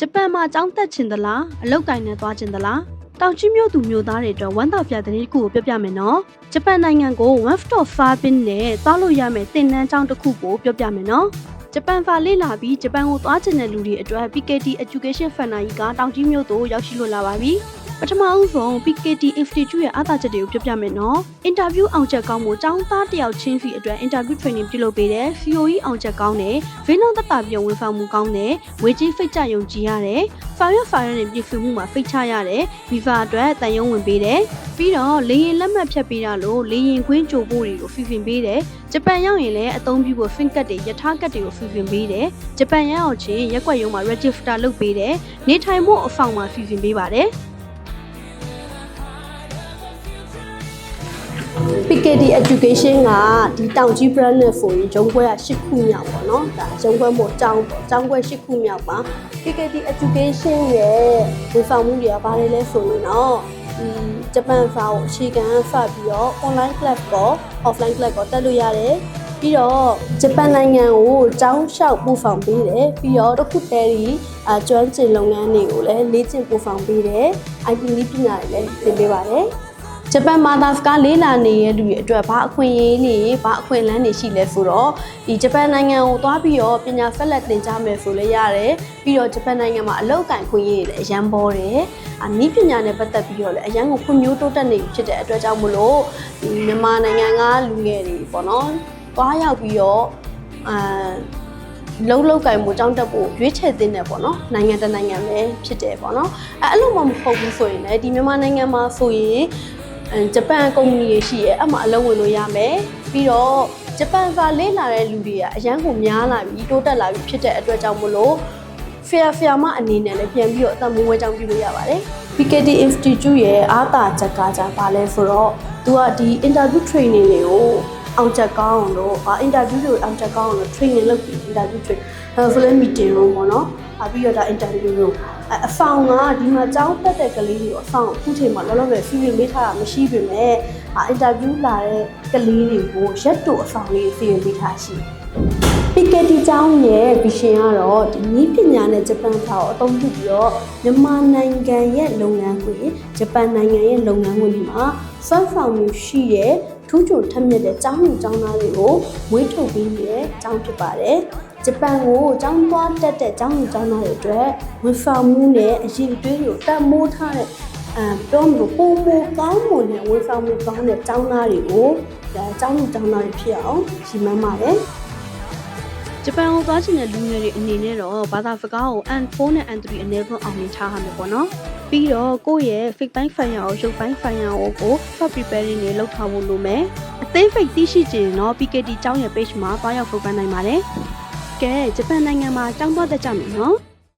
ဂျပန်မှာចောင်းတက်ချင်သလားအလောက်ကင်နဲ့သွားချင်သလားတောင်ကြီးမြို့သူမြို့သားတွေအတွက်ဝမ်းသာပြတဲ့နေ့တစ်ခုကိုပြောပြမယ်နော်ဂျပန်နိုင်ငံကို1 stop farbin နဲ့သွားလို့ရမယ်သင်တန်းကျောင်းတစ်ခုကိုပြောပြမယ်နော်ဂျပန်ဖာလေ့လာပြီးဂျပန်ကိုသွားချင်တဲ့လူတွေအတွက် PKT Education Fund ကြီးကတောင်ကြီးမြို့သို့ရောက်ရှိလို့လာပါပြီ ပထမအဦးဆုံး PKT Institute ရဲ့အားသာချက်တွေကိုပြောပြမယ်နော်။ interview အောင်ချက်ကောင်းမှုចောင်းသားတယောက်ချင်းစီအတွက် interview training ပြုလုပ်ပေးတယ်။ COE အောင်ချက်ကောင်းတယ်။ဗင်းလုံးသက်တာပြုံဝန်ဆောင်မှုကောင်းတယ်။ဝေကြီးဖိတ်ကြယုံကြည်ရတယ်။ file file နဲ့ပြည်စုမှုမှာဖိတ်ချရတယ်။ Viva အတွက်တန်ရုံးဝင်ပေးတယ်။ပြီးတော့လေရင်လက်မှတ်ဖြတ်ပေးတာလို့လေရင်ခွင်းကြိုဖို့တွေကိုဖိဖင်ပေးတယ်။ဂျပန်ရောက်ရင်လည်းအသုံးပြုဖို့ fin ကတ်တွေယထာကတ်တွေကိုဖိဖင်ပေးတယ်။ဂျပန်ရောက်အောင်ချင်းရက်ွက်ရုံးမှာ register လုပ်ပေးတယ်။နေထိုင်ဖို့အဖောင်မှာဖိဖင်ပေးပါတယ်။ PKD Education ကဒီတောင်ကြီး brand နဲ့ဆိုရင်ဂျုံခွဲက၈ခုမြောက်ပေါ့နော်ဒါဂျုံခွဲမို့ကျောင်းပေါ့ကျောင်းခွဲ၈ခုမြောက်ပါ PKD Education ရဲ့ဝန်ဆောင်မှုတွေကဘာတွေလဲဆိုရင်တော့ဒီဂျပန်ဖာကိုအခြေခံဖတ်ပြီးတော့ online class ကော offline class ကောတက်လို့ရတယ်ပြီးတော့ဂျပန်နိုင်ငံကိုကျောင်းလျှောက်ပို့ဆောင်ပေးတယ်ပြီးတော့တစ်ခုတည်းဒီအကျွမ်းကျင်လုပ်ငန်းတွေကိုလည်းလေ့ကျင့်ပို့ဆောင်ပေးတယ် IT နည်းပညာတွေလည်းသင်ပေးပါတယ် ဂျပန်မာသာစကားလေးလာနေတဲ့လူတွေအတွက်ဘာအခွင့်အရေးတွေဘာအခွင့်အလမ်းတွေရှိလဲဆိုတော့ဒီဂျပန်နိုင်ငံကိုသွားပြီးတော့ပညာဆက်လက်သင်ကြားမယ်ဆိုလည်းရတယ်ပြီးတော့ဂျပန်နိုင်ငံမှာအလောက်ကန်ခွင့်ရေးတွေလည်းအရန်ပေါ်တယ်အနည်းပညာနဲ့ပတ်သက်ပြီးတော့လည်းအရန်ကိုဖွံ့ဖြိုးတိုးတက်နေပြီဖြစ်တဲ့အတွက်ကြောင့်မလို့ဒီမြန်မာနိုင်ငံကလူငယ်တွေပေါ့နော်သွားရောက်ပြီးတော့အာလုံးလောက်ကင်မှုကြောင်းတက်ဖို့ရွေးချယ်တင်တယ်ပေါ့နော်နိုင်ငံတကာနိုင်ငံပဲဖြစ်တယ်ပေါ့နော်အဲအဲ့လိုမှမဟုတ်ဘူးဆိုရင်လည်းဒီမြန်မာနိုင်ငံမှာဆိုရင်အဲ ဂျပန်ကုမ္ပဏီတွေရှိရဲအဲ့မှာအလုပ်ဝင်လို့ရမယ်ပြီးတော့ဂျပန်ကလေးလာတဲ့လူတွေကအရန်ကိုများလာပြီတိုးတက်လာပြီဖြစ်တဲ့အတွက်ကြောင့်မလို့ fair fair မအနေနဲ့လည်းပြန်ပြီးတော့အသက်မွေးဝဲကြောင်းပြုလို့ရပါတယ် PKD Institute ရဲ့အားသာချက်ကကြပါလဲဆိုတော့သူကဒီ interview training တွေကို အောင်ချက်ကောင်းအောင်လို့အာ interview တွေကိုအောင်ချက်ကောင်းအောင်လို့ training လုပ်ပြီး interview train အဲ full meeting room ပေါ့နော်အပြီးတော့ဒါ interview room အအဆောင်ကဒီမှာကြောင်းတက်တဲ့ကလေးတွေကိုအဆောင်အခုချိန်မှာလောလောဆယ် feel မေးထားတာမရှိပေမဲ့အာ interview လာတဲ့ကလေးတွေကိုရက်တူအဆောင်လေး feel မေးထားရှိတယ် PKT ကျောင်းရဲ့ vision ကတော့ဒီနည်းပညာနဲ့ဂျပန်ဖောက်အသုံးပြုပြီးတော့မြန်မာနိုင်ငံရဲ့လုပ်ငန်းခွင်ဂျပန်နိုင်ငံရဲ့လုပ်ငန်းခွင်တွေမှာစွမ်းဆောင်မှုရှိတဲ့ ထူးချွန်ထက်မြက်တဲ့ကျောင်းသူကျောင်းသားတွေကိုမွေးထုတ်ပေးနေတဲ့ကျောင်းဖြစ်ပါတယ်။ဂျပန်ကိုကျောင်းသွားတက်တဲ့ကျောင်းသူကျောင်းသားတွေအတွက်ဝန်ဆောင်မှုနဲ့အရေးအသွေးကိုတတ်မိုးထားတဲ့အဲပြောမလို့ပုံမကောင်းမွန်တဲ့ဝန်ဆောင်မှုကောင်းတဲ့ကျောင်းသားတွေကိုဒါကျောင်းသူကျောင်းသားတွေဖြစ်အောင်ရှင်းမှန်းပါတယ်။ ဂျပန်ကိုသွားချင်တဲ့လူငယ်တွေအနေနဲ့တော့ဘာသာစကားကို N4 နဲ့ N3 အနေနဲ့အောင်မြင်ထားရမယ်ပေါ့နော်။ပြီးတော့ကိုယ့်ရဲ့ fake ပိုင်း file ကိုရုပ်ပိုင်း file ကို for preparing တွေလုပ်ထားဖို့လိုမယ်။အသေး fake သိရှိချင်ရင်တော့ PKT ကျောင်းရဲ့ page မှာတွားရောက်ဖုန်းပန်းနိုင်ပါတယ်။ကဲဂျပန်နိုင်ငံမှာကျောင်းသွားတတ်ကြမယ်နော်။